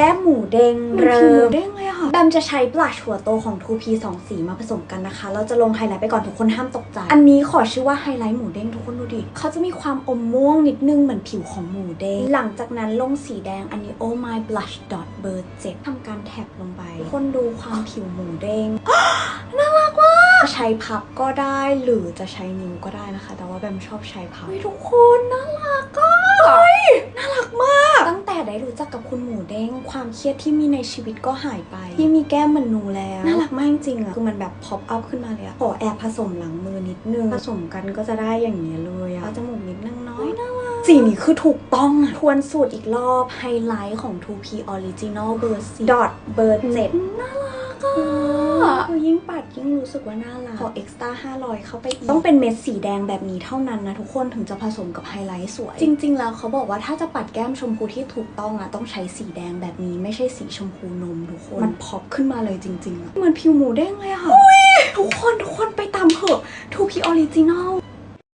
แก้มหมูเด้งมันเริ่คือหมูมเด้งเลยอะค่ะแบมจะใช้บลัชหัวโตของ 2P 2 สีมาผสมกันนะคะ เราจะลงไฮไลท์ไปก่อนทุกคนห้ามตกใจ อันนี้ขอชื่อว่าไฮไลท์หมูเด้งทุกคนดูดิ เขาจะมีความอมม่วงนิดนึงเหมือนผิวของหมูเด้ง หลังจากนั้นลงสีแดงอันนี้ Oh My Blush Dot เบอร์7ทำการแท็บลงไปทุกคนดูความผิวหมูเด้งน่ารักว่ากใช้พับก็ได้หรือจะใช้นิ้วก็ได้นะคะ แต่ว่าแบมชอบใช้พับเฮ้ยทุกคนน่ารักก็น่ารักมาก ตั้งแต่ได้รู้จักกับ คุณหมูเด้งความเครียดที่มีในชีวิตก็หายไป ที่มีแก้มเหมันหนูแล้วน่ารักมากจริงๆอะคือมันแบบพ็อปอัพขึ้นมาเลยอะขอแอบผสมหลังมือนิดนึงผสมกันก็จะได้อย่างนี้ยเลยอะเอาจมูกนิดนึงเนาะน่ารักสีนี้คือถูกต้องอะทวนสูตรอีกรอบไฮไลท์ของ 2P Original เบอร์4 dot เบอร์7น่ารักอะ คือยิ่งปัดยิ่งรู้สึกว่าน่ารักขอ extra 500เข้าไปอีกต้องเป็นเม็ดสีแดงแบบนี้เท่านั้นนะทุกคนถึงจะผสมกับไฮไลท์สวย จริง ๆ แล้วเขาบอกว่าถ้าจะปัดแก้มชมพูที่ถูกต้องอะต้องใช้สีแดงแบบนี้ไม่ใช่สีชมพูนมทุกคนมันพอปขึ้นมาเลยจริงๆอะเหมือนผิวหมูเด้งเลยค่ะทุกคนทุกคนไปตามเถอะทูพีออริจินอล